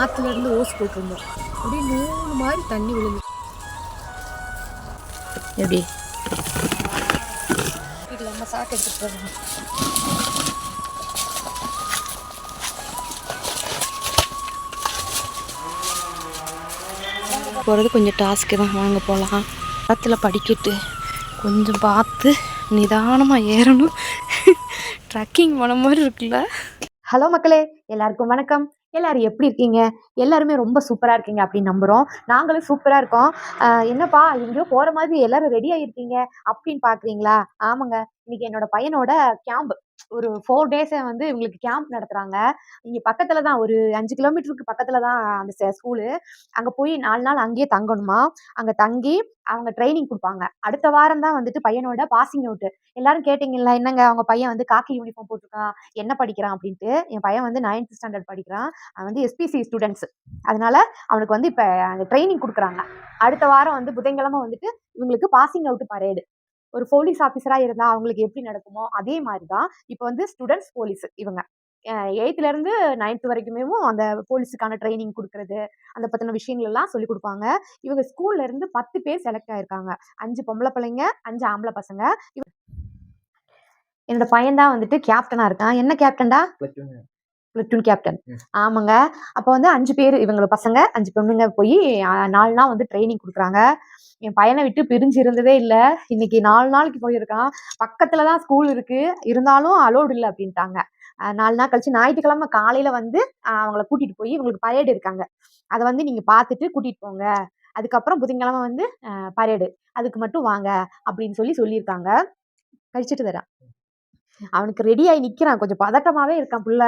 ஆற்றுலேருந்து hose போட்டிருந்தோம். அப்படியே நூறு மாதிரி தண்ணி விழுந்து. எப்படி? வீட்டில் நம்ம சாக்கு எடுத்துகிட்டு போகிறோம் போகிறது கொஞ்சம் டாஸ்க்கு தான். வாங்க போகலாம் ஆற்றுல படிக்கட்டு. கொஞ்சம் பார்த்து நிதானமாக ஏறணும். ட்ரக்கிங் போன மாதிரி இருக்குல்ல? ஹலோ மக்களே எல்லாருக்கும் வணக்கம். எல்லாரும் எப்படி இருக்கீங்க? எல்லாருமே ரொம்ப சூப்பராக இருக்கீங்க அப்படின்னு நம்புகிறோம் நாங்களும் சூப்பராக இருக்கோம். என்னப்பா எங்கேயோ போகிற மாதிரி எல்லாரும் ரெடி ஆகிருக்கீங்க அப்படின்னு பார்க்குறீங்களா ஆமாங்க இன்னைக்கு என்னோட பையனோட கேம்ப் ஒரு ஃபோர் டேஸை வந்து இவங்களுக்கு கேம்ப் நடத்துகிறாங்க இங்கே பக்கத்தில் தான் ஒரு அஞ்சு கிலோமீட்டருக்கு பக்கத்தில் தான் அந்த ஸ்கூலு அங்கே போய் நாலு நாள் அங்கேயே தங்கணுமா? அங்கே தங்கி அவங்க ட்ரைனிங் கொடுப்பாங்க. அடுத்த வாரம் தான் வந்துட்டு பையனோட பாசிங் அவுட்டு எல்லாரும் கேட்டிங்கல்ல என்னங்க அவங்க பையன் வந்து காக்கி யூனிஃபார்ம் போட்டிருக்கான். என்ன படிக்கிறான்? அப்படின்ட்டு. என் பையன் வந்து நைன்த் ஸ்டாண்டர்ட் படிக்கிறான். அவன் வந்து எஸ்பிசி ஸ்டூடெண்ட்ஸ் அதனால அவனுக்கு வந்து இப்போ அங்கே ட்ரைனிங் கொடுக்குறாங்க. அடுத்த வாரம் வந்து புதன்கிழமை வந்துட்டு இவங்களுக்கு பாசிங் அவுட் பரேடு ஒரு போலீஸ் ஆஃபீஸராக இருந்தால் அவங்களுக்கு எப்படி நடக்குமோ அதே மாதிரி தான் இப்போ வந்து ஸ்டூடெண்ட்ஸ் போலீஸ் இவங்க. எயித்துலேருந்து நைன்த் வரைக்குமே அந்த போலீஸுக்கான ட்ரைனிங் கொடுக்கறது அந்த பற்றின விஷயங்கள்லாம் சொல்லி கொடுப்பாங்க. இவங்க ஸ்கூல்லேருந்து பத்து பேர் செலக்ட் ஆயிருக்காங்க. அஞ்சு பொம்பளை பிள்ளைங்க அஞ்சு ஆம்பளை பசங்க. இவ- என்னோட பையன் தான் வந்துட்டு கேப்டனாக இருக்கான். என்ன கேப்டன்டா பிளட்டூன் கேப்டன். ஆமாங்க. அப்போ வந்து அஞ்சு பேர் இவங்க பசங்க அஞ்சு பொண்ணுங்க போய் நாலு நாள் வந்து ட்ரைனிங் கொடுக்குறாங்க. என் பையனை விட்டு பிரிஞ்சு இருந்ததே இல்லை. இன்னைக்கு நாலு நாளைக்கு போயிருக்கான். பக்கத்துல தான் ஸ்கூல் இருக்கு. இருந்தாலும் அலோடு இல்லை அப்படின்ட்டாங்க. நாலு நாள் கழிச்சு ஞாயிற்றுக்கிழமை காலையில வந்து அவங்கள கூட்டிட்டு போய் இவங்களுக்கு பரேடு இருக்காங்க. அதை வந்து நீங்க பார்த்துட்டு கூட்டிட்டு போங்க. அதுக்கப்புறம் புதன்கிழமை வந்து பரேடு அதுக்கு மட்டும் வாங்க அப்படின்னு சொல்லி சொல்லியிருக்காங்க. கழிச்சிட்டு தரேன். அவனுக்கு ரெடி ஆகி நிக்கிறான். கொஞ்சம் பதட்டமாவே இருக்கான் புள்ள.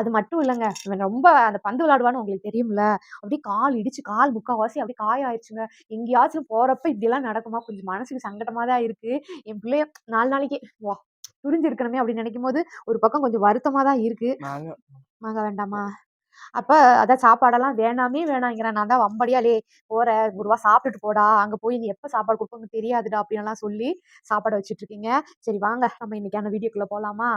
அது மட்டும் இல்லைங்க. இவன் ரொம்ப அந்த பந்து விளையாடுவான்னு உங்களுக்கு தெரியும்ல. அப்படியே கால் இடிச்சு கால் முக்கால்வாசி அப்படியே ஆயிடுச்சுங்க எங்கேயாச்சும் போறப்ப இப்படியெல்லாம் நடக்குமா? கொஞ்சம் மனசுக்கு சங்கடமா தான் இருக்கு. என் பிள்ளைய நாலு நாளைக்கு வா புரிஞ்சு இருக்கணுமே அப்படின்னு நினைக்கும் போது ஒரு பக்கம் கொஞ்சம் வருத்தமா தான் இருக்கு வாங்க வேண்டாமா? அப்ப அதான் சாப்பாடெல்லாம் வேணாமே வேணாங்கிறேன். நான் தான் வம்படியாலே போற ஒரு ரூபா சாப்பிட்டுட்டு போடா. அங்க போய் நீ எப்ப சாப்பாடு கொடுப்போங்க தெரியாதுடா அப்படின்லாம் சொல்லி சாப்பாடு வச்சுட்டு இருக்கீங்க சரி வாங்க. நம்ம இன்னைக்கான வீடியோக்குள்ள போலாமா?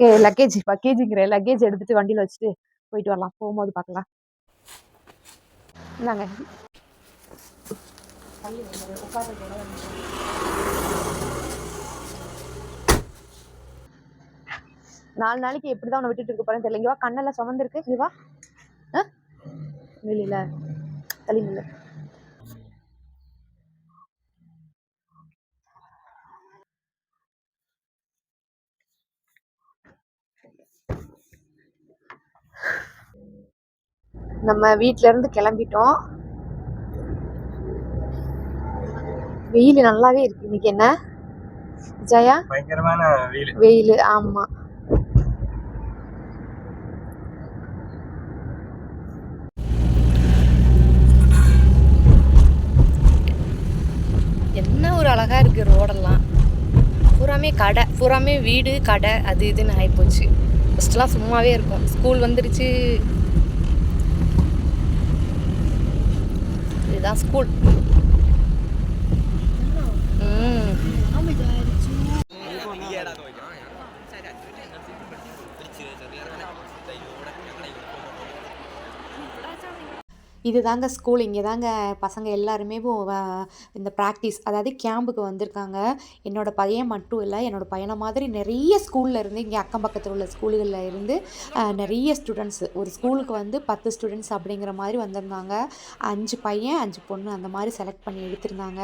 ஓகே லக்கேஜ் லக்கேஜுங்கிற லக்கேஜ் எடுத்துட்டு வண்டியில வச்சுட்டு போயிட்டு வரலாம். போகும்போது பார்க்கலாம். இந்தாங்க. நாலு நாளைக்கு எப்படிதான் உன்னை விட்டுட்டு இருக்க போறேன்னு தெரியல. இங்க வா கண்ணெல்லாம் சுமந்துருக்கு. இங்க வா. ஆ? வெளியில. தள்ளி நில்லு. நம்ம வீட்ல இருந்து கிளம்பிட்டோம். வெயில் நல்லாவே இருக்கு. இன்னைக்கு என்ன? ஜெயா? பயங்கரமான வெயில். வெயில் ஆமா. அழகாக இருக்குது ரோடெல்லாம். பூராமே கடை பூராமே வீடு கடை அது இதுன்னு ஆகிப்போச்சு ஃபஸ்ட்டெலாம் சும்மாவே இருக்கும். ஸ்கூல் வந்துருச்சு. இதுதான் ஸ்கூல் ம் இது தாங்க ஸ்கூல். இங்கே தாங்க பசங்க எல்லாருமே இந்த ப்ராக்டிஸ் அதாவது கேம்புக்கு வந்திருக்காங்க. என்னோட பையன் மட்டும் இல்லை என்னோட பையனை மாதிரி நிறைய ஸ்கூலில் இருந்து இங்கே அக்கம் பக்கத்தில் உள்ள ஸ்கூல்களில் இருந்து நிறைய ஸ்டூடெண்ட்ஸ் ஒரு ஸ்கூலுக்கு வந்து பத்து ஸ்டூடெண்ட்ஸ் அப்படிங்கிற மாதிரி வந்திருந்தாங்க. அஞ்சு பையன் அஞ்சு பொண்ணு அந்த மாதிரி செலக்ட் பண்ணி எடுத்திருந்தாங்க.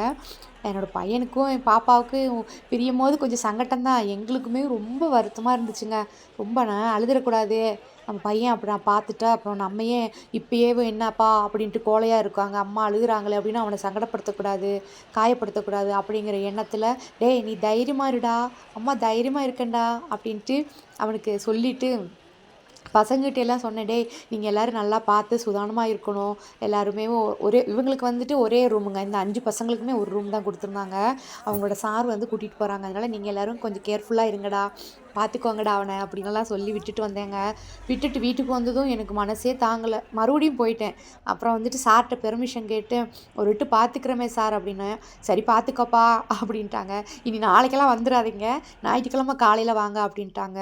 என்னோட பையனுக்கும் என் பாப்பாவுக்கும் பிரியும் போது கொஞ்சம் சங்கட்டம் தான் எங்களுக்குமே ரொம்ப வருத்தமாக இருந்துச்சுங்க. ரொம்ப நான் அழுதுடக்கூடாது நம்ம பையன் அப்படி நான் பார்த்துட்டா அப்புறம் நம்ம ஏன் இப்பயே என்னப்பா அப்படின்ட்டு கோலையாக இருக்காங்க. அம்மா அழுகுறாங்களே அப்படின்னு அவனை சங்கடப்படுத்தக்கூடாது காயப்படுத்தக்கூடாது அப்படிங்கிற எண்ணத்தில் டேய் நீ தைரியமாக இருடா. அம்மா தைரியமாக இருக்கேன்டா. அப்படின்ட்டு அவனுக்கு சொல்லிவிட்டு பசங்கிட்ட எல்லாம் சொன்னேன் நீங்கள் எல்லோரும் நல்லா பார்த்து சுதானமாக இருக்கணும். எல்லாருமே ஒரே இவங்களுக்கு வந்துட்டு ஒரே ரூமுங்க. இந்த அஞ்சு பசங்களுக்குமே ஒரு ரூம் தான் கொடுத்துருந்தாங்க. அவங்களோட சார் வந்து கூட்டிகிட்டு போகிறாங்க அதனால் நீங்கள் எல்லோரும் கொஞ்சம் கேர்ஃபுல்லாக இருங்கடா. பார்த்துக்கோங்கடா அவனை அப்படின்லாம் சொல்லி விட்டுட்டு வந்தேங்க. விட்டுட்டு வீட்டுக்கு வந்ததும் எனக்கு மனசே தாங்கலை. மறுபடியும் போயிட்டேன். அப்புறம் வந்துட்டு சார்கிட்ட பெர்மிஷன் கேட்டு ஒரு விட்டு பார்த்துக்கிறமே சார் அப்படின்னு சரி பார்த்துக்கோப்பா அப்படின்ட்டாங்க. இனி நாளைக்கெல்லாம் வந்துடாதீங்க. ஞாயிற்றுக்கிழமை காலையில் வாங்க அப்படின்ட்டாங்க.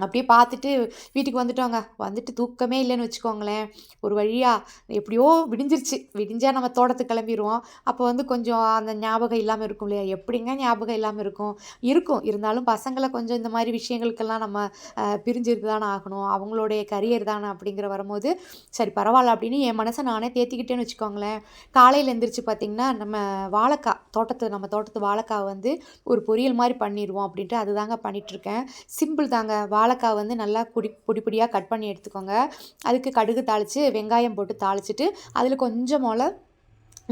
அப்படியே பார்த்துட்டு வீட்டுக்கு வந்துட்டோங்க. வந்துட்டு தூக்கமே இல்லைன்னு வச்சுக்கோங்களேன். ஒரு வழியாக எப்படியோ விடிஞ்சிருச்சு. விடிஞ்சால் நம்ம தோட்டத்துக்கு கிளம்பிடுவோம் அப்போ வந்து கொஞ்சம் அந்த ஞாபகம் இல்லாமல் இருக்கும் இல்லையா? எப்படிங்க ஞாபகம் இல்லாமல் இருக்கும்? இருக்கும். இருந்தாலும் பசங்களை கொஞ்சம் இந்த மாதிரி விஷயங்களுக்கெல்லாம் நம்ம பிரிஞ்சிருக்கு தானே ஆகணும். அவங்களுடைய கரியர் தானே அப்படிங்கிற வரும்போது சரி பரவாயில்ல அப்படின்னு என் மனசை நானே தேத்திக்கிட்டேன்னு வச்சுக்கோங்களேன். காலையில் எந்திரிச்சு பார்த்திங்கன்னா நம்ம வாழைக்காய் தோட்டத்து நம்ம தோட்டத்து வாழைக்காய் வந்து ஒரு பொரியல் மாதிரி பண்ணிடுவோம் அப்படின்ட்டு அதுதாங்க பண்ணிகிட்ருக்கேன் சிம்பிள் தாங்க. வாழைக்காய் வந்து நல்லா குடி பொடி பொடியாக கட் பண்ணி எடுத்துக்கோங்க. அதுக்கு கடுகு தாளித்து வெங்காயம் போட்டு தாளிச்சிட்டு அதில் கொஞ்சம் மொளை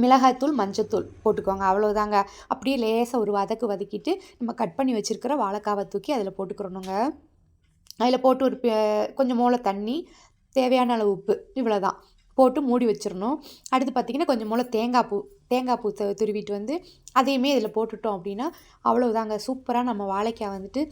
மிளகாய்த்தூள் மஞ்சத்தூள் போட்டுக்கோங்க. அவ்வளோதாங்க அப்படியே லேசாக ஒரு வதக்கு வதக்கிட்டு நம்ம கட் பண்ணி வச்சுருக்கிற வாழைக்காவை தூக்கி அதில் போட்டுக்கிறணுங்க. அதில் போட்டு ஒரு கொஞ்சம் மூளை தண்ணி தேவையான அளவு உப்பு இவ்வளோதான் போட்டு மூடி வச்சிடணும் அடுத்து பார்த்திங்கன்னா கொஞ்சம் மூளை தேங்காய் பூ தேங்காய் பூ துருவிட்டு வந்து அதையுமே இதில் போட்டுட்டோம் அப்படின்னா அவ்வளோதாங்க சூப்பராக நம்ம வாழைக்காய் வந்துட்டு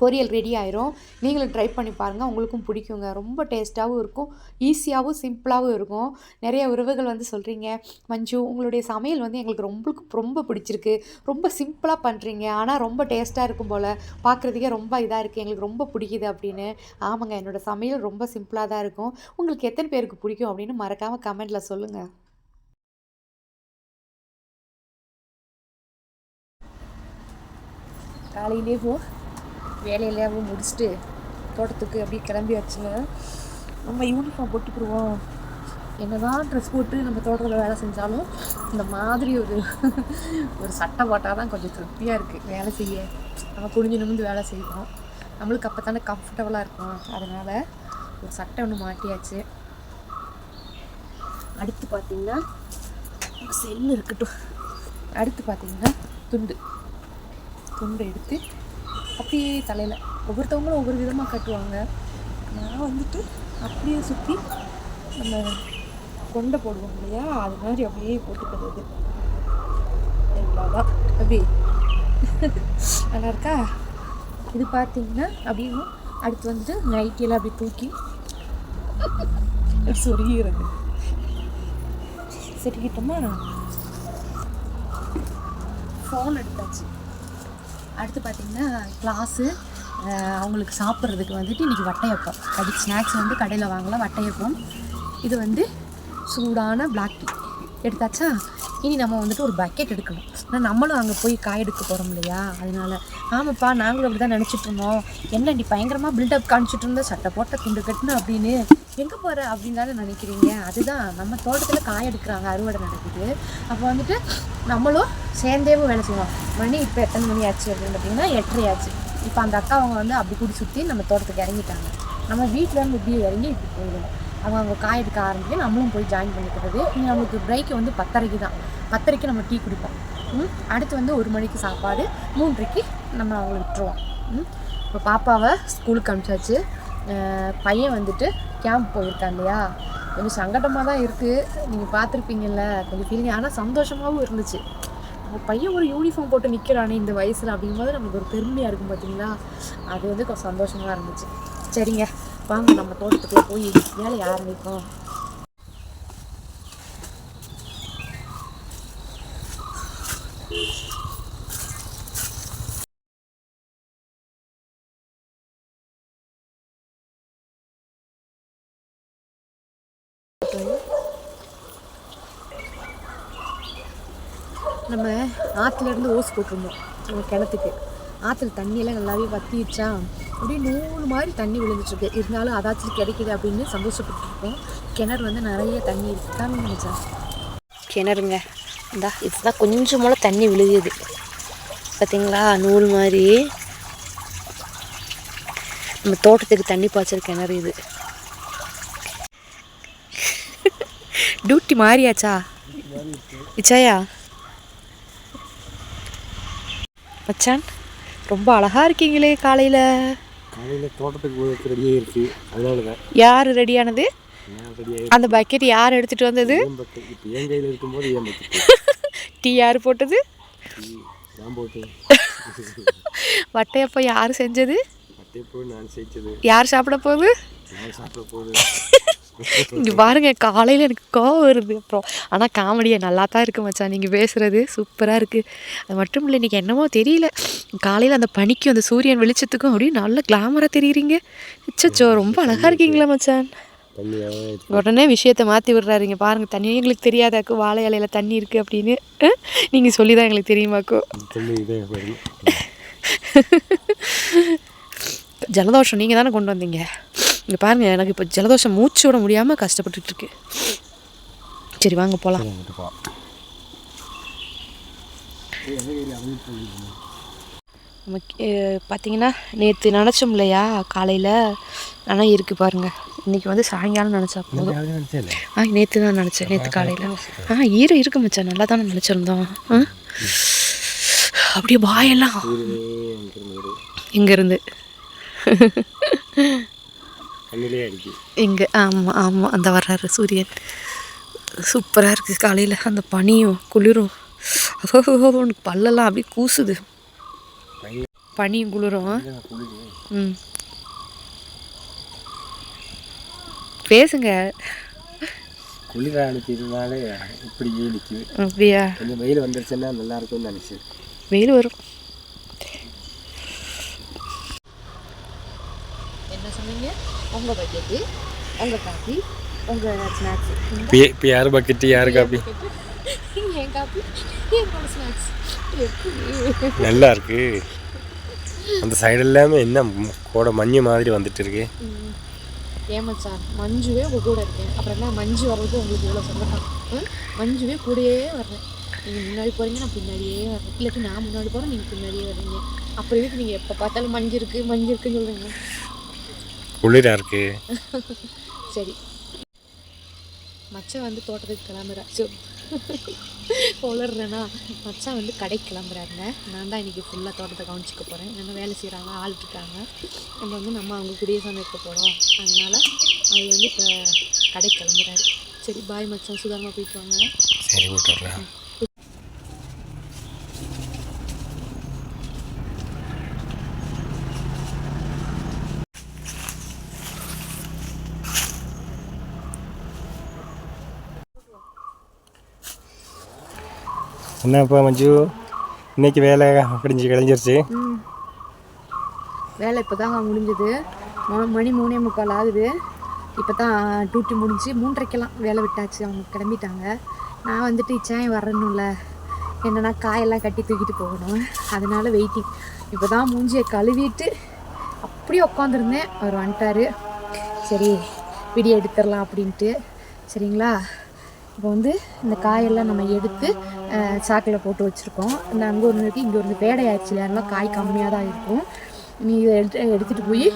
பொரியல் ரெடி ஆயிரும். நீங்களும் ட்ரை பண்ணி பாருங்கள் உங்களுக்கும் பிடிக்குங்க. ரொம்ப டேஸ்ட்டாகவும் இருக்கும். ஈஸியாகவும் சிம்பிளாகவும் இருக்கும். நிறைய உறவுகள் வந்து சொல்கிறீங்க மஞ்சு உங்களுடைய சமையல் வந்து எங்களுக்கு ரொம்ப ரொம்ப பிடிச்சிருக்கு. ரொம்ப சிம்பிளாக பண்ணுறீங்க ஆனால் ரொம்ப டேஸ்ட்டாக இருக்கும் போல். பார்க்குறதுக்கே ரொம்ப இதாக இருக்குது எங்களுக்கு ரொம்ப பிடிக்குது அப்படின்னு. ஆமாங்க என்னோடய சமையல் ரொம்ப சிம்பிளாக தான் இருக்கும். உங்களுக்கு எத்தனை பேருக்கு பிடிக்கும் அப்படின்னு மறக்காமல் கமெண்ட்டில் சொல்லுங்கள் காலையிலே போ. வேலையிலேயே முடிச்சுட்டு தோட்டத்துக்கு அப்படியே கிளம்பி நம்ம யூனிஃபார்ம் போட்டுக்கிடுவோம் என்னதான் ட்ரெஸ் போட்டு நம்ம தோட்டத்தில் வேலை செஞ்சாலும் இந்த மாதிரி ஒரு ஒரு சட்டை போட்டால் தான் கொஞ்சம் திருப்தியாக இருக்குது வேலை செய்ய. நம்ம குனிஞ்சு நிமிந்து வேலை செய்வோம். நம்மளுக்கு அப்போ தானே கம்ஃபர்டபுளாக இருக்கும். அதனால் ஒரு சட்டை ஒன்று மாட்டியாச்சு. அடுத்து பார்த்திங்கன்னா செல்லு இருக்கட்டும். அடுத்து பார்த்திங்கன்னா துண்டு. துண்டு எடுத்து அப்படியே தலையில். ஒவ்வொருத்தவங்களும் ஒவ்வொரு விதமாக கட்டுவாங்க. நான் வந்துட்டு அப்படியே சுற்றி நம்ம கொண்டை போடுவோம் இல்லையா? அது மாதிரி அப்படியே போட்டுக்கிறது. இவ்வளோதான் அப்படி. நல்லா இருக்கா? இது பார்த்தீங்கன்னா அப்படியே அடுத்து வந்து நைட்டியெல்லாம் அப்படி தூக்கி சொருகிறது. சரிக்கிட்டோமா ஃபோன் எடுத்தாச்சு. அடுத்து பார்த்தீங்கன்னா கிளாஸு அவங்களுக்கு சாப்பிட்றதுக்கு வந்துட்டு இன்றைக்கி வட்டையப்பம். கடி ஸ்நாக்ஸ் வந்து கடையில் வாங்கலாம் வட்டையப்பம். இது வந்து சூடான பிளாக் டீ எடுத்தாச்சா? இனி நம்ம வந்துட்டு ஒரு பக்கெட் எடுக்கணும். ஆனால் நம்மளும் அங்கே போய் காய் எடுக்க போகிறோம் இல்லையா? அதனால ஆமாப்பா நாங்களும் அப்படி தான் நினச்சிட்ருந்தோம் என்ன நீ பயங்கரமாக பில்டப் காமிச்சிட்டு இருந்தோம் சட்டை போட்ட குண்டு கட்டுன அப்படின்னு எங்கே போகிற அப்படின்னு தானே நினைக்கிறீங்க. அதுதான். நம்ம தோட்டத்தில் காய் எடுக்கிறாங்க அறுவடை நடக்குது. அப்போ வந்துட்டு நம்மளும் சேர்ந்தேவும் வேலை செய்வோம் மணி இப்போ எத்தனை மணி ஆச்சு அப்படின்னு பார்த்தீங்கன்னா எட்டரை ஆச்சு. இப்போ அந்த அக்கா அவங்க வந்து அப்படி கூடி சுற்றி நம்ம தோட்டத்துக்கு இறங்கிட்டாங்க. நம்ம வீட்டில் இருந்து இப்படியே இறங்கி இப்படி போயிடுவோம் அவங்க அவங்க காய் எடுக்க ஆரம்பிச்சு நம்மளும் போய் ஜாயின் பண்ணிக்கிறது. இங்கே நம்மளுக்கு பிரேக்கு வந்து பத்தரைக்கு தான். பத்தரைக்கு நம்ம டீ குடிப்போம். ம்? அடுத்து வந்து ஒரு மணிக்கு சாப்பாடு மூன்றரைக்கு நம்ம அவங்கள விட்டுருவோம். ம்? இப்போ பாப்பாவை ஸ்கூலுக்கு அனுப்பிச்சாச்சு. பையன் வந்துட்டு கேம்ப் போயிருக்கான் இல்லையா? கொஞ்சம் சங்கடமாக தான் இருக்குது நீங்கள் பார்த்துருப்பீங்கல்ல கொஞ்சம் ஃபீலிங் ஆனால் சந்தோஷமாகவும் இருந்துச்சு. நம்ம பையன் ஒரு யூனிஃபார்ம் போட்டு நிற்கிறானே இந்த வயசில் அப்படிங்கும்போது நமக்கு ஒரு பெருமையாக இருக்கும் பார்த்தீங்களா அது வந்து கொஞ்சம் சந்தோஷமாக இருந்துச்சு. சரிங்க வாங்க நம்ம தோட்டத்துக்குள்ளே போய் வேலை ஆரம்பிப்போம். நம்ம ஆற்றுலேருந்து ஓஸ் போட்டிருந்தோம். நம்ம கிணத்துக்கு. ஆற்றுல தண்ணியெல்லாம் நல்லாவே வத்திடுச்சா? அப்படியே நூறு மாதிரி தண்ணி விழுந்துட்டுருக்கு. இருந்தாலும் அதாச்சும் கிடைக்குது அப்படின்னு சந்தோஷப்பட்டுருக்கோம். கிணறு வந்து நிறைய தண்ணி இருக்குதான்னு நினச்சா கிணறுங்க. இந்தா இதுதான் கொஞ்சம் மூலம் தண்ணி விழுகுது. பார்த்தீங்களா நூல் மாதிரி. நம்ம தோட்டத்துக்கு தண்ணி பாய்ச்சல் கிணறு இது. டியூட்டி மாறியாச்சா? இச்சாயா? மச்சான் ரொம்ப அழகா இருக்கீங்களே காலையில். காலையில் தோட்டத்துக்கு ரெடியாக இருக்கு அதனால தான் யார் ரெடியானது? அந்த பக்கெட் யார் எடுத்துகிட்டு வந்தது? என் கையில் இருக்கும்போது பக்கம் டீ யார் போட்டது? வட்டையப்பா யார் செஞ்சது. யார் சாப்பிட போகுது? நான் சாப்பிட போகுது. இங்கே பாருங்க காலையில் எனக்கு கோவம் வருது. அப்புறம் ஆனால் காமெடியை நல்லா தான் இருக்கு மச்சான். நீங்கள் பேசுகிறது சூப்பராக இருக்குது அது மட்டும் இல்லை இன்றைக்கி என்னமோ தெரியல. காலையில் அந்த பனிக்கும் அந்த சூரியன் வெளிச்சத்துக்கும் அப்படியே நல்ல கிளாமராக தெரியுறீங்க. அச்சச்சோ ரொம்ப அழகாக இருக்கீங்களா மச்சான்? உடனே விஷயத்தை மாற்றி விடுறாருங்க. பாருங்கள் தண்ணி எங்களுக்கு தெரியாதாக்கோ வாழை இலையில தண்ணி இருக்குது அப்படின்னு. நீங்கள் சொல்லி தான் எங்களுக்கு தெரியுமாக்கோ ஜலதோஷம் நீங்கள் தானே கொண்டு வந்தீங்க? இங்கே பாருங்கள் எனக்கு இப்போ ஜலதோஷம் மூச்சு விட முடியாமல் கஷ்டப்பட்டுட்டு இருக்கு சரி வாங்க போகலாம் நமக்கு பார்த்தீங்கன்னா நேற்று நினச்சோம் இல்லையா காலையில்? ஆனால் இருக்குது பாருங்கள் இன்றைக்கி வந்து சாயங்காலம் நினச்சா போதும். ஆ நேற்று தான் நினச்சேன் நேற்று காலையில். ஆ ஈரம் இருக்கு மச்சான். நல்லா தானே நினச்சிருந்தோம். ஆ? அப்படியே வாயெல்லாம். இங்கேருந்து. கண்ணிலே அடிக்கு. இங்கே ஆமாம் ஆமாம் அந்த வர்றாரு சூரியன். சூப்பராக இருக்குது காலையில். அந்த பனியும் குளிரும். உனக்கு பல்லெல்லாம் அப்படியே கூசுது. பனியும் குளிரும் ம். பேசுங்க. குளிர அனுப்பிடுறதுனால இப்படியே நிற்குது அப்படியா? கொஞ்சம் வெயில் வந்துருச்சுன்னா நல்லா இருக்கும்னு நினச்சேன் வெயில் வரும் என்ன சொன்னீங்க உங்கள் பக்கெட்டு உங்கள் காஃபி உங்கள் ஸ்நாக்ஸு இப்போ இப்போ யார் பக்கெட்டு யார் காப்பி என் காஃபி என்னோட ஸ்நாக்ஸ் நல்லா இருக்கு. அந்த சைடு எல்லாமே என்ன கோட மஞ்சள் மாதிரி வந்துட்டு இருக்கு. ஏமாச்சான் மஞ்சுவே உங்கள் கூட இருக்கேன். அப்புறம் என்ன மஞ்சு வர்றதுக்கு உங்களுக்கு இவ்வளோ சந்தோஷம் ம்? மஞ்சுவே கூடயே வர்றேன். நீங்கள் முன்னாடி போகிறீங்க நான் பின்னாடியே வர்றேன். இல்லாட்டி நான் முன்னாடி போகிறேன் நீங்கள் பின்னாடியே வர்றீங்க. அப்புறம் எதுக்கு நீங்கள் எப்போ பார்த்தாலும் மஞ்சு இருக்குது மஞ்சு இருக்குன்னு சொல்கிறீங்க குளிரா இருக்கு. சரி. மச்சான் வந்து தோட்டத்துக்கு கிளம்புறா ஸோ உளர்றேன்னா மச்சான் வந்து கடைக்கு கிளம்புறாருங்க. நான் தான் இன்றைக்கி ஃபுல்லாக தோட்டத்தை கவனிச்சிக்க போகிறேன் என்ன வேலை செய்கிறாங்க ஆள் இருக்காங்க. நம்ம வந்து நம்ம அவங்க கூடயே சமைக்க போகிறோம் அதனால் அவர் வந்து இப்போ கடைக்கு கிளம்புறாரு. சரி பாய் மச்சான். சுதாரமாக போயிட்டு வாங்க. சரி விட்டுறேன் என்னப்பா மஞ்சு இன்னைக்கு வேலை முடிஞ்சு கிளஞ்சிருச்சு. வேலை இப்போ தாங்க முடிஞ்சது மணி மூணே முக்கால் ஆகுது. இப்போ தான் டியூட்டி முடிஞ்சு மூன்றரைக்கெல்லாம் வேலை விட்டாச்சு. அவங்க கிளம்பிட்டாங்க. நான் வந்துட்டு இச்சாயம் வரணும்ல. என்னென்னா காயெல்லாம் கட்டி தூக்கிட்டு போகணும். அதனால வெயிட்டிங் இப்போ தான் மூஞ்சியை கழுவிட்டு அப்படியே உட்காந்துருந்தேன் அவர் வந்துட்டாரு. சரி பிடி எடுத்துடலாம் அப்படின்ட்டு. சரிங்களா? இப்போ வந்து இந்த காயெல்லாம் நம்ம எடுத்து சாக்கில் போட்டு வச்சுருக்கோம். இந்த அங்கே ஒன்று இருக்குது இங்கே ஒரு பேடை ஆயிடுச்சு இல்லையா காய் கம்மியாக தான் இருக்கும். நீ இதை எடுத்து எடுத்துகிட்டு போய்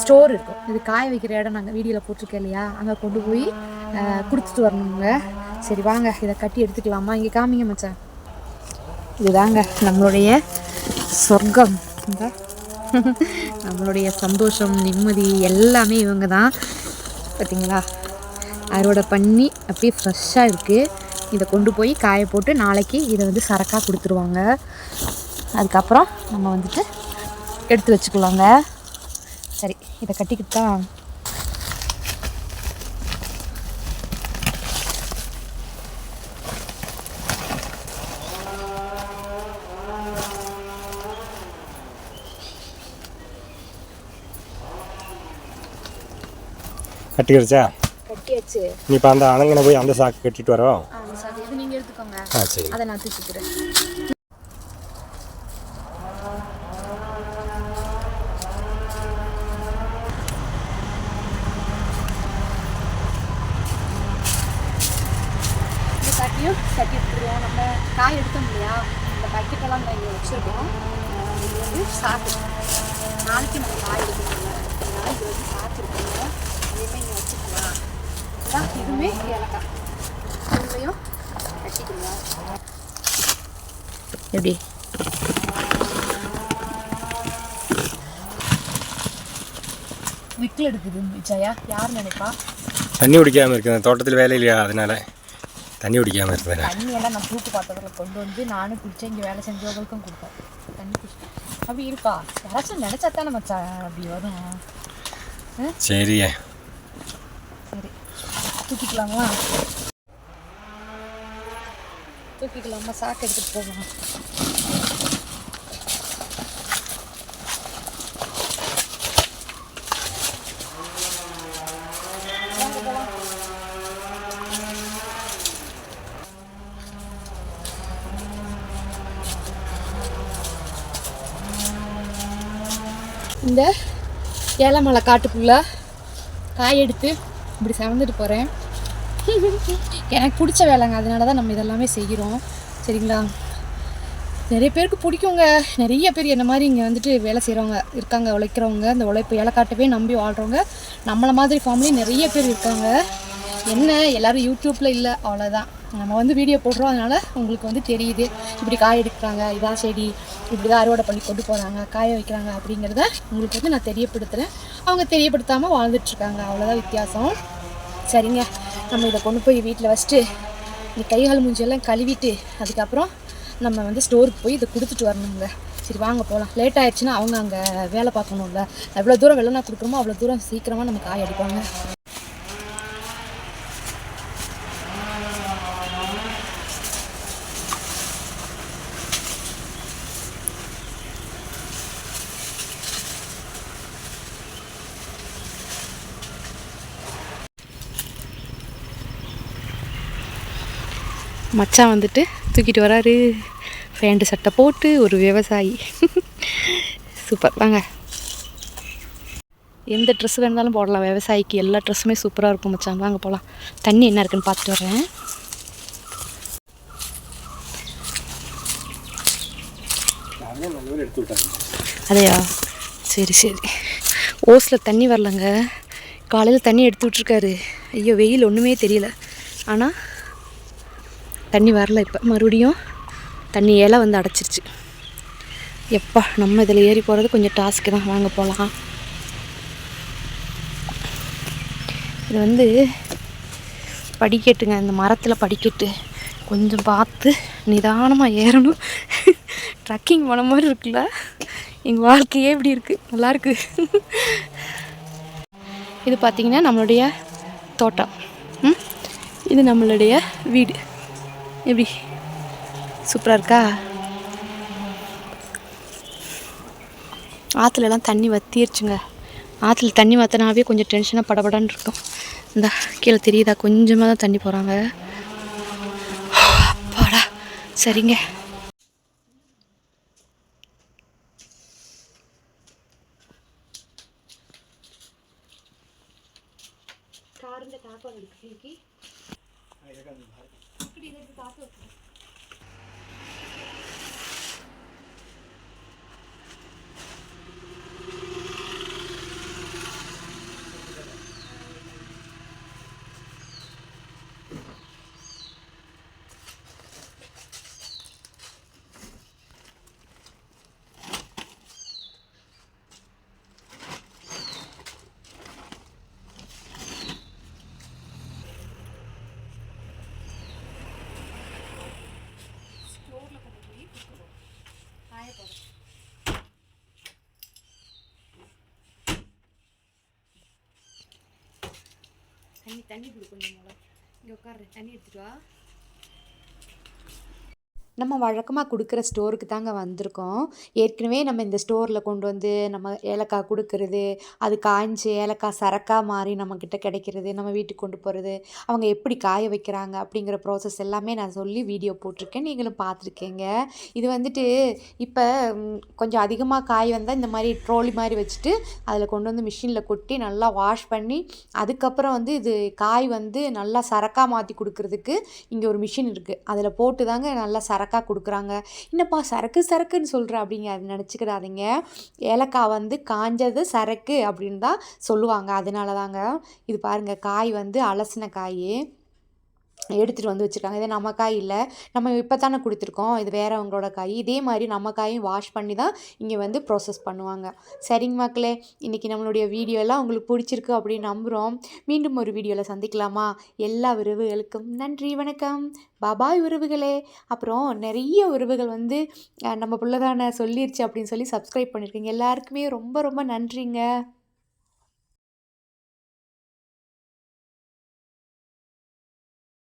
ஸ்டோர் இருக்கும். இது காய வைக்கிற இடம் நாங்கள் வீடியோவில் போட்டிருக்கேன் இல்லையா? அங்கே கொண்டு போய் கொடுத்துட்டு வரணுங்க சரி வாங்க. இதை கட்டி எடுத்துக்கலாமா? இங்கே காமிங்க மச்சான். இதுதாங்க நம்மளுடைய சொர்க்கம். நம்மளுடைய சந்தோஷம் நிம்மதி எல்லாமே இவங்க தான் பார்த்தீங்களா அறுவடை பண்ணி அப்படியே ஃப்ரெஷ்ஷாக இருக்குது இதை கொண்டு போய் காய போட்டு நாளைக்கு இதை வந்து சரக்காக கொடுத்துருவாங்க. அதுக்கப்புறம் நம்ம வந்துட்டு எடுத்து வச்சுக்கலாங்க. சரி இதை கட்டிக்கிட்டு தான் கட்டிக்கிடுச்சா? கட்டியாச்சு நீ இப்போ அந்த அணங்கனை போய் அந்த சாக்கு கட்டிட்டு வரோம் இது நீங்கள் எடுத்துக்கோங்க. ஆ சரி. அதை நான் தூக்கிக்கிறேன் கட்டியும் கட்டி எடுத்துருவோம் நம்ம காய் எடுத்தோம் இல்லையா? இந்த பக்கெட்டெல்லாம் நம்ம இங்கே வச்சுருக்கோம். இது வந்து சாக்கு. நாளைக்கு நம்ம காய் எடுக்கணும்ல அதனால இது வந்து சாக்கு இருக்குங்க அதையுமே இங்கே வச்சுக்கலாம். அதான் இதுவுமே ஏலக்காய் இதுலையும் கட்டிக்கலாம் எப்படி ட்ரிக்கில் எடுக்குது விஜயா யார் நினைப்பா தண்ணி குடிக்காமல் இருக்கு அந்த தோட்டத்தில் வேலை இல்லையா அதனால தண்ணி குடிக்காமல் இருக்கிறேன் தண்ணியெல்லாம் நான் தூக்கு பாத்திரத்தில் கொண்டு வந்து நானும் குடிச்சேன் இங்கே வேலை செஞ்சவங்களுக்கும் கொடுப்பேன் தண்ணி குடிச்சேன் அப்படி இருக்கா யாராச்சும் நினச்சா தானே மச்சான் அப்படி வரும் சரியே சரி தூக்கிக்கலாமா தூக்கிக்கலாமா சாக்கு எடுத்துகிட்டு போகலாம். இந்த ஏலமலை காட்டுக்குள்ளே காய் எடுத்து இப்படி செவந்துட்டு போகிறேன் எனக்கு பிடிச்ச வேலைங்க. அதனால தான் நம்ம இதெல்லாமே செய்கிறோம். சரிங்களா? நிறைய பேருக்கு பிடிக்குங்க. நிறைய பேர் என்ன மாதிரி இங்கே வந்துட்டு வேலை செய்கிறவங்க இருக்காங்க உழைக்கிறவங்க. இந்த உழைப்பு ஏலக்காட்டவே நம்பி வாழ்கிறவங்க நம்மளை மாதிரி ஃபேமிலி நிறைய பேர் இருக்காங்க. என்ன? எல்லாரும் யூடியூப்பில் இல்லை அவ்வளோதான் நம்ம வந்து வீடியோ போடுறோம் அதனால் உங்களுக்கு வந்து தெரியுது. இப்படி காய் எடுக்கிறாங்க இதான் செடி இப்படி தான் அறுவடை பண்ணி கொண்டு போகிறாங்க காய வைக்கிறாங்க அப்படிங்கிறத உங்களுக்கு வந்து நான் தெரியப்படுத்துகிறேன் அவங்க தெரியப்படுத்தாமல் வாழ்ந்துட்டுருக்காங்க. அவ்வளோதான் வித்தியாசம். சரிங்க. நம்ம இதை கொண்டு போய் வீட்டில் வச்சுட்டு இந்த கைகால் மூஞ்சியெல்லாம் கழுவிட்டு அதுக்கப்புறம் நம்ம வந்து ஸ்டோருக்கு போய் இதை கொடுத்துட்டு வரணுங்க. சரி வாங்க போகலாம் லேட் ஆயிடுச்சுன்னா அவங்க அங்கே வேலை பார்க்கணும்ல. எவ்வளோ தூரம் வெள்ளனா கொடுக்குறோமோ அவ்வளோ தூரம் சீக்கிரமாக நம்ம காய் அடிப்பாங்க. மச்சான் வந்துட்டு தூக்கிட்டு வராரு. ஃபேண்டு சட்டை போட்டு ஒரு விவசாயி. சூப்பர். வாங்க. எந்த ட்ரெஸ் வேணாலும் போடலாம். விவசாயிக்கு எல்லா ட்ரெஸ்ஸுமே சூப்பராக இருக்கும் மச்சான். வாங்க போகலாம் தண்ணி என்ன இருக்குன்னு பார்த்துட்டு வரேன் அதையா? சரி சரி. ஓஸில் தண்ணி வரலங்க. காலையில் தண்ணி எடுத்து விட்ருக்காரு ஐயோ வெயில் ஒன்றுமே தெரியல. ஆனால் தண்ணி வரல இப்போ. மறுபடியும் தண்ணி இலை வந்து அடைச்சிருச்சு. எப்பா நம்ம இதில் ஏறி போகிறது கொஞ்சம் டாஸ்க்கு தான். வாங்க போகலாம் இது வந்து படிக்கட்டுங்க. இந்த மரத்தில் படிக்கட்டு. கொஞ்சம் பார்த்து நிதானமாக ஏறணும். ட்ரக்கிங் போன மாதிரி இருக்குல்ல? எங்கள் வாழ்க்கையே இப்படி இருக்குது நல்லாயிருக்கு இது பார்த்திங்கன்னா நம்மளுடைய தோட்டம். இது நம்மளுடைய வீடு. எப்படி? சூப்பராக இருக்கா? ஆற்றுலலாம் தண்ணி வத்திருச்சுங்க. ஆற்றுல தண்ணி வத்தினாவே கொஞ்சம் டென்ஷனாக படபடன்னு இருக்கும். இந்த கீழே தெரியுதா? கொஞ்சமாக தான் தண்ணி போகிறாங்க அப்பாடா. சரிங்க. தண்ணி தண்ணி கொடு கொஞ்சம் இங்கே உட்காரு தண்ணி எடுத்துகிட்டு வா. நம்ம வழக்கமாக கொடுக்குற ஸ்டோருக்கு தாங்க வந்திருக்கோம். ஏற்கனவே நம்ம இந்த ஸ்டோரில் கொண்டு வந்து நம்ம ஏலக்காய் கொடுக்கறது அது காய்ஞ்சி ஏலக்காய் சரக்காக மாறி நம்மக்கிட்ட கிடைக்கிறது நம்ம வீட்டுக்கு கொண்டு போகிறது அவங்க எப்படி காய வைக்கிறாங்க அப்படிங்கிற ப்ராசஸ் எல்லாமே நான் சொல்லி வீடியோ போட்டிருக்கேன். நீங்களும் பார்த்துருக்கீங்க. இது வந்துட்டு இப்போ கொஞ்சம் அதிகமாக காய் வந்தால் இந்த மாதிரி ட்ரோலி மாதிரி வச்சுட்டு அதில் கொண்டு வந்து மிஷினில் கொட்டி நல்லா வாஷ் பண்ணி அதுக்கப்புறம் வந்து இது காய் வந்து நல்லா சரக்காக மாற்றி கொடுக்கறதுக்கு இங்கே ஒரு மிஷின் இருக்குது அதில் போட்டு தாங்க நல்லா சரக்காக கொடுக்குறாங்க. என்னப்பா சரக்கு சரக்குன்னு சொல்கிற அப்படிங்க அது நினச்சிக்கிடாதீங்க. ஏலக்காய் வந்து காஞ்சது சரக்கு அப்படின்னு தான் சொல்லுவாங்க. அதனால தாங்க இது பாருங்கள் காய் வந்து அலசின காய். எடுத்துகிட்டு வந்து வச்சுருக்காங்க. இது நம்ம காய் இல்லை. நம்ம இப்போ தானே கொடுத்துருக்கோம். இது வேறவங்களோட காய். இதே மாதிரி நம்ம காயும் வாஷ் பண்ணி தான் இங்கே வந்து ப்ராசஸ் பண்ணுவாங்க. சரிங்க மக்களே இன்றைக்கி நம்மளுடைய வீடியோலாம் உங்களுக்கு பிடிச்சிருக்கு அப்படின்னு நம்புகிறோம் மீண்டும் ஒரு வீடியோவில் சந்திக்கலாமா? எல்லா உறவுகளுக்கும் நன்றி வணக்கம். பாபாய் உறவுகளே. அப்புறம் நிறைய உறவுகள் வந்து நம்ம நம்ம தானே சொல்லிருச்சு அப்படின்னு சொல்லி சப்ஸ்கிரைப் பண்ணியிருக்கீங்க எல்லாருக்குமே ரொம்ப ரொம்ப நன்றிங்க.